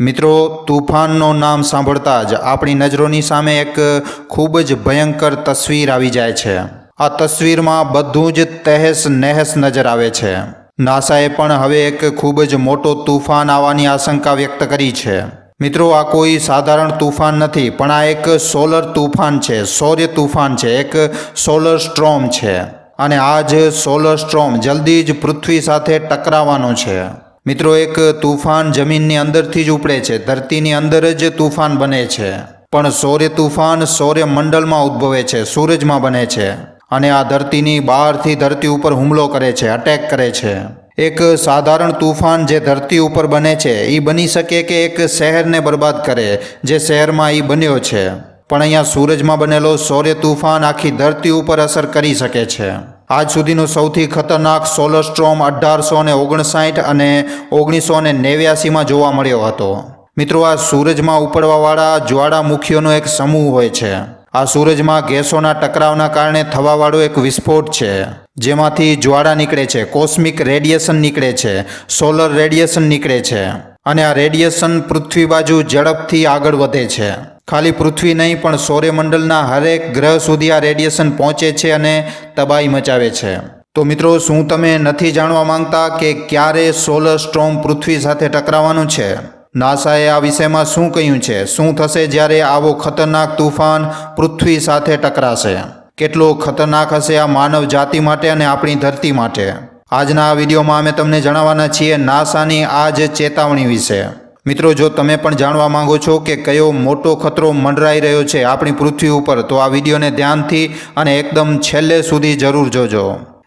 મિત્રો, તુફાનનું નામ સાંભળતા જ આપણી નજરોની સામે એક ખૂબ જ ભયંકર તસવીર આવી જાય છે. આ તસવીરમાં બધું જ તહેસ નહેસ નજર આવે છે. નાસાએ પણ હવે એક ખૂબ જ મોટો તુફાન આવવાની આશંકા વ્યક્ત કરી છે. મિત્રો, આ કોઈ સાધારણ તુફાન નથી, પણ આ એક સોલર તુફાન છે સૌર્ય તૂફાન છે, એક સોલર સ્ટ્રોમ છે. અને આ જ સોલર સ્ટ્રોમ જલ્દી જ પૃથ્વી સાથે ટકરાવાનો છે. મિત્રો, એક તુફાન જમીનની અંદરથી જ ઉપડે છે. ધરતીની અંદર જ તુફાન બને છે. પણ સૌર્ય તુફાન સૌર્ય મંડળમાં ઉદ્ભવે છે, સૂરજમાં બને છે અને આ ધરતીની બહારથી ધરતી ઉપર હુમલો કરે છે અટેક કરે છે. એક સાધારણ તુફાન જે ધરતી ઉપર બને છે એ બની શકે કે એક શહેરને બરબાદ કરે, જે શહેરમાં એ બન્યો છે. પણ અહીંયા સૂરજમાં બનેલો સૌર્ય તૂફાન આખી ધરતી ઉપર અસર કરી શકે છે. આજ સુધીનો સૌથી ખતરનાક સોલર સ્ટ્રોમ અઢારસો ને ઓગણસાઠ અને ઓગણીસો ને નેવ્યાસીમાં જોવા મળ્યો હતો. મિત્રો, આ સૂરજમાં ઉપડવાવાળા જ્વાળામુખીઓનો એક સમૂહ હોય છે. આ સૂરજમાં ગેસોના ટકરાવના કારણે થવાવાળો એક વિસ્ફોટ છે, જેમાંથી જ્વાળા નીકળે છે, કોસ્મિક રેડિયેશન નીકળે છે, સોલર રેડિયેશન નીકળે છે અને આ રેડિયેશન પૃથ્વી બાજુ ઝડપથી આગળ વધે છે. ખાલી પૃથ્વી નહીં, પણ સૌર્યમંડળના હરેક ગ્રહ સુધી આ રેડિયેશન પહોંચે છે અને તબાહી મચાવે છે. તો મિત્રો, શું તમે નથી જાણવા માંગતા કે ક્યારે સોલર સ્ટ્રોમ પૃથ્વી સાથે ટકરાવાનું છે? નાસાએ આ વિષયમાં શું કહ્યું છે? શું થશે જ્યારે આવો ખતરનાક તુફાન પૃથ્વી સાથે ટકરાશે? કેટલો ખતરનાક હશે આ માનવ જાતિ માટે અને આપણી ધરતી માટે? આજના આ વિડીયોમાં અમે તમને જણાવવાના છીએ નાસાની આ જ ચેતવણી વિશે. મિત્રો, જો તમે પણ જાણવા માંગો છો કે કયો મોટો ખતરો મંડરાઈ રહ્યો છે આપણી પૃથ્વી ઉપર, તો આ વિડીયોને ધ્યાનથી અને એકદમ છેલ્લે સુધી જરૂર જોજો.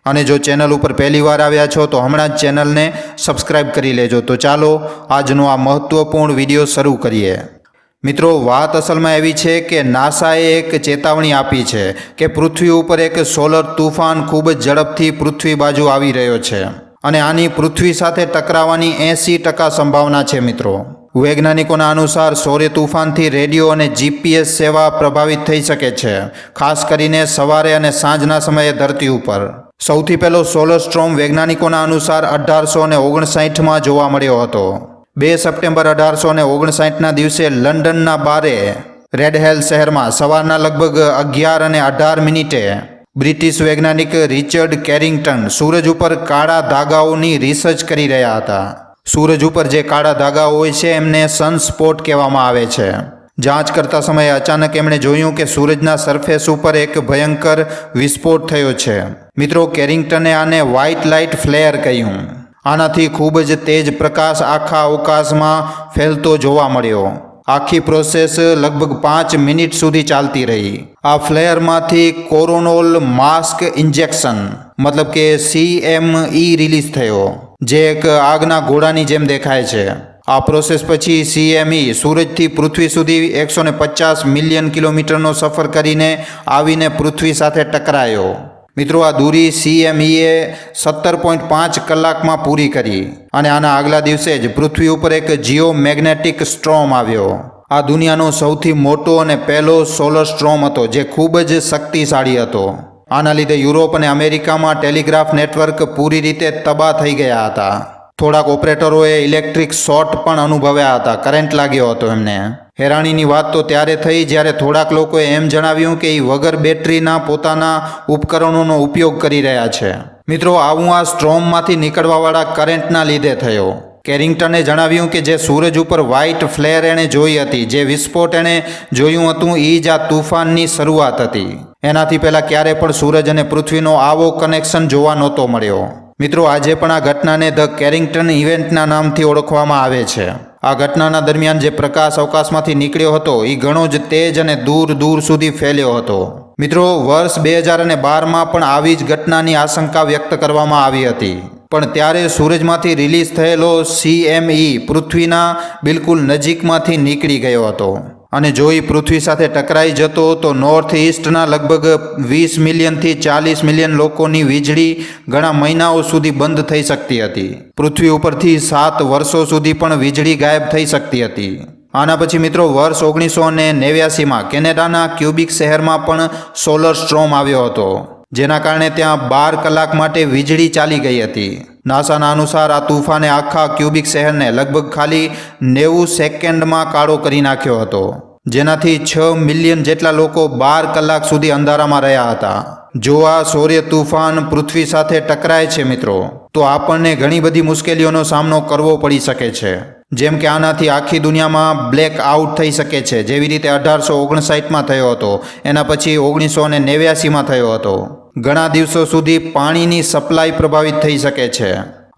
અને જો ચેનલ ઉપર પહેલીવાર આવ્યા છો, તો હમણાં જ ચેનલને સબસ્ક્રાઇબ કરી લેજો. તો ચાલો, આજનો આ મહત્વપૂર્ણ વીડિયો શરૂ કરીએ. મિત્રો, વાત અસલમાં એવી છે કે નાસાએ એક ચેતવણી આપી છે કે પૃથ્વી ઉપર એક સોલર તુફાન ખૂબ જ ઝડપથી પૃથ્વી બાજુ આવી રહ્યો છે. અને આની પૃથ્વી સાથે ટકરાવાની એંસી ટકા સંભાવના છે મિત્રો. વૈજ્ઞાનિકોના અનુસાર સૌર્ય તુફાનથી રેડિયો અને જીપીએસ સેવા પ્રભાવિત થઈ શકે છે, ખાસ કરીને સવારે અને સાંજના સમયે ધરતી ઉપર. સૌથી પહેલો સોલર સ્ટ્રોમ વૈજ્ઞાનિકોના અનુસાર અઢારસો ને ઓગણસાઠમાં જોવા મળ્યો હતો. બે સપ્ટેમ્બર અઢારસો ને ઓગણસાઠના દિવસે લંડનના બારે રેડહેલ શહેરમાં સવારના લગભગ અગિયાર અને અઢાર મિનિટે બ્રિટિશ વૈજ્ઞાનિક રિચર્ડ કેરિંગ્ટન સૂરજ ઉપર કાળા ધાગાઓની રિસર્ચ કરી રહ્યા હતા. સૂરજ ઉપર જે કાળા ધાગાઓ હોય છે, એમને સનસ્પોટ કહેવામાં આવે છે. જાંચ કરતા સમયે અચાનક એમણે જોયું કે સૂરજના સરફેસ ઉપર એક ભયંકર વિસ્ફોટ થયો છે. મિત્રો, કેરિંગ્ટને આને વ્હાઇટ લાઇટ ફ્લેયર કહ્યું. આનાથી ખૂબ જ તેજ પ્રકાશ આખા અવકાશમાં ફેલતો જોવા મળ્યો. આખી પ્રોસેસ લગભગ પાંચ મિનિટ સુધી ચાલતી રહી. આ ફ્લેયરમાંથી કોરોનોલ માસ્ક ઇન્જેક્શન, મતલબ કે સીએમઈ રિલીઝ થયો, જે એક આગના ઘોડાની જેમ દેખાય છે. આ પ્રોસેસ પછી સીએમઈ સૂરજથી પૃથ્વી સુધી એકસો ને પચાસ મિલિયન કિલોમીટરનો સફર કરીને આવીને પૃથ્વી સાથે ટકરાયો. મિત્રો, આ દૂરી સીએમઈએ સત્તર પોઈન્ટ પાંચ કલાકમાં પૂરી કરી અને આના આગલા દિવસે જ પૃથ્વી ઉપર એક જીઓ મેગ્નેટિક સ્ટ્રોમ આવ્યો. આ દુનિયાનો સૌથી મોટો અને પહેલો સોલર સ્ટ્રોમ હતો, જે ખૂબ જ શક્તિશાળી હતો. આના લીધે યુરોપ અને અમેરિકામાં ટેલિગ્રાફ નેટવર્ક પૂરી રીતે તબાહ થઈ ગયા હતા. થોડાક ઓપરેટરોએ ઇલેક્ટ્રિક શોર્ટ પણ અનુભવ્યા હતા, કરંટ લાગ્યો હતો એમને. હેરાણીની વાત તો ત્યારે થઈ જ્યારે થોડાક લોકોએ એમ જણાવ્યું કે એ વગર બેટરીના પોતાના ઉપકરણોનો ઉપયોગ કરી રહ્યા છે. મિત્રો, આવું આ સ્ટ્રોમમાંથી નીકળવાવાળા કરંટના લીધે થયો. કેરિંગ્ટને જણાવ્યું કે જે સૂરજ ઉપર વ્હાઇટ ફ્લેર એણે જોઈ હતી, જે વિસ્ફોટ એણે જોયું હતું એ જ આ તુફાનની શરૂઆત હતી. એનાથી પહેલાં ક્યારે પણ સૂરજ અને પૃથ્વીનો આવો કનેક્શન જોવા નહોતો મળ્યો. મિત્રો, આજે પણ આ ઘટનાને ધ કેરિંગ્ટન ઇવેન્ટના નામથી ઓળખવામાં આવે છે. આ ઘટનાના દરમિયાન જે પ્રકાશ અવકાશમાંથી નીકળ્યો હતો એ ઘણો જ તેજ અને દૂર દૂર સુધી ફેલ્યો હતો. મિત્રો, વર્ષ બે હજાર અને બારમાં પણ આવી જ ઘટનાની આશંકા વ્યક્ત કરવામાં આવી હતી. પણ ત્યારે સૂરજમાંથી રિલીઝ થયેલો સીએમઈ પૃથ્વીના બિલકુલ નજીકમાંથી નીકળી ગયો હતો. અને જો એ પૃથ્વી સાથે ટકરાઈ જતો તો નોર્થ ઇસ્ટના લગભગ વીસ મિલિયનથી ચાલીસ મિલિયન લોકોની વીજળી ઘણા મહિનાઓ સુધી બંધ થઈ શકતી હતી. પૃથ્વી ઉપરથી સાત વર્ષો સુધી પણ વીજળી ગાયબ થઈ શકતી હતી. આના પછી મિત્રો વર્ષ ઓગણીસો ને નેવ્યાસીમાં કેનેડાના ક્યુબિક શહેરમાં પણ સોલર સ્ટ્રોમ આવ્યો હતો. જેના કારણે ત્યાં બાર કલાક માટે વીજળી ચાલી ગઈ હતી. નાસાના અનુસાર આ તૂફાને આખા ક્યુબિક શહેરને લગભગ ખાલી નેવું સેકન્ડમાં કાળો કરી નાખ્યો હતો. જેનાથી છ મિલિયન જેટલા લોકો બાર કલાક સુધી અંધારામાં રહ્યા હતા. જો આ સૌર્ય તૂફાન પૃથ્વી સાથે ટકરાય છે મિત્રો, તો આપણને ઘણી બધી મુશ્કેલીઓનો સામનો કરવો પડી શકે છે. જેમ કે આનાથી આખી દુનિયામાં બ્લેક આઉટ થઈ શકે છે. જેવી રીતે અઢારસો ઓગણસાઠમાં થયો હતો, એના પછી ઓગણીસો ને નેવ્યાસીમાં થયો હતો. ઘણા દિવસો સુધી પાણીની સપ્લાય પ્રભાવિત થઈ શકે છે.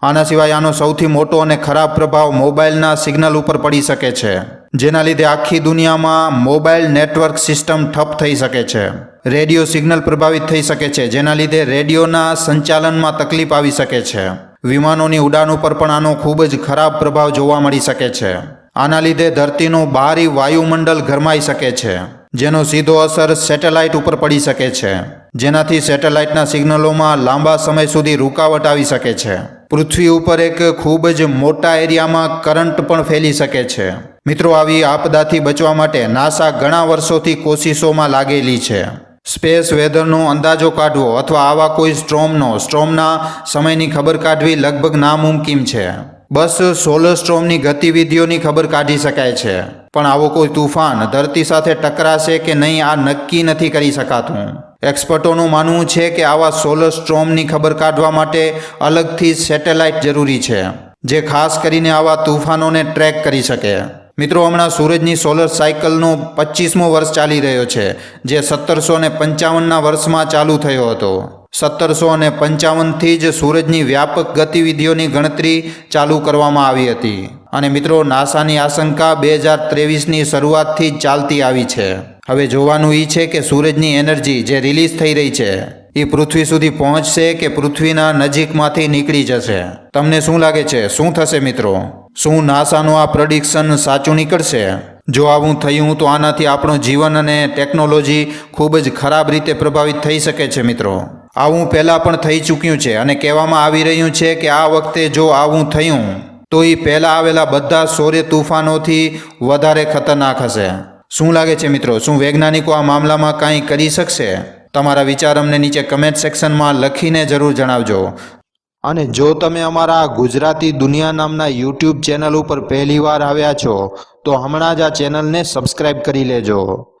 આના સિવાય આનો સૌથી મોટો અને ખરાબ પ્રભાવ મોબાઈલના સિગ્નલ ઉપર પડી શકે છે, જેના લીધે આખી દુનિયામાં મોબાઈલ નેટવર્ક સિસ્ટમ ઠપ થઈ શકે છે. રેડિયો સિગ્નલ પ્રભાવિત થઈ શકે છે, જેના લીધે રેડિયોના સંચાલનમાં તકલીફ આવી શકે છે. વિમાનોની ઉડાન ઉપર પણ આનો ખૂબ જ ખરાબ પ્રભાવ જોવા મળી શકે છે. આના લીધે ધરતીનું બહારી વાયુમંડળ ગરમાઈ શકે છે, જેનો સીધો અસર સેટેલાઇટ ઉપર પડી શકે છે. જેનાથી સેટેલાઇટના સિગ્નલોમાં લાંબા સમય સુધી રૂકાવટ આવી શકે છે. પૃથ્વી ઉપર એક ખૂબ જ મોટા એરિયામાં કરંટ પણ ફેલી શકે છે. મિત્રો, આવી આપદાથી બચવા માટે નાસા ઘણા વર્ષોથી કોશિશોમાં લાગેલી છે. સ્પેસ વેધરનો અંદાજો કાઢવો અથવા આવા કોઈ સ્ટ્રોમનો, સ્ટ્રોમના સમયની ખબર કાઢવી લગભગ નામુમકિન છે. બસ સોલર સ્ટ્રોમની ગતિવિધિઓની ખબર કાઢી શકાય છે. પણ આવો કોઈ તુફાન ધરતી સાથે ટકરાશે કે નહીં, આ નક્કી નથી કરી શકાતું. એક્સપર્ટોનું માનવું છે કે આવા સોલર સ્ટ્રોમની ખબર કાઢવા માટે અલગથી સેટેલાઇટ જરૂરી છે, જે ખાસ કરીને આવા તૂફાનોને ટ્રેક કરી શકે. મિત્રો, હમણાં સૂરજની સોલર સાયકલનો પચીસમો વર્ષ ચાલી રહ્યો છે, જે સત્તરસો ને પંચાવનના વર્ષમાં ચાલુ થયો હતો. સત્તરસો અને પંચાવનથી જ સૂરજની વ્યાપક ગતિવિધિઓની ગણતરી ચાલુ કરવામાં આવી હતી. અને મિત્રો, નાસાની આશંકા બે હજાર ત્રેવીસની શરૂઆતથી ચાલતી આવી છે. હવે જોવાનું એ છે કે સૂરજની એનર્જી જે રિલીઝ થઈ રહી છે એ પૃથ્વી સુધી પહોંચશે કે પૃથ્વીના નજીકમાંથી નીકળી જશે? તમને શું લાગે છે? શું થશે મિત્રો? શું નાસાનું આ પ્રડિક્શન સાચું નીકળશે? જો આવું થયું તો આનાથી આપણું જીવન અને ટેકનોલોજી ખૂબ જ ખરાબ રીતે પ્રભાવિત થઈ શકે છે મિત્રો. આવું પહેલાં પણ થઈ ચૂક્યું છે અને કહેવામાં આવી રહ્યું છે કે આ વખતે જો આવું થયું, તો એ પહેલાં આવેલા બધા સૌર્ય તૂફાનોથી વધારે ખતરનાક હશે. શું લાગે છે મિત્રો? શું વૈજ્ઞાનિકો આ મામલામાં કાંઈ કરી શકશે? તમારા વિચાર અમને નીચે કમેન્ટ સેક્શનમાં લખીને જરૂર જણાવજો. અને જો તમે અમારા ગુજરાતી દુનિયા નામના યુટ્યુબ ચેનલ ઉપર પહેલીવાર આવ્યા છો, તો હમણાં જ આ ચેનલને સબસ્ક્રાઇબ કરી લેજો.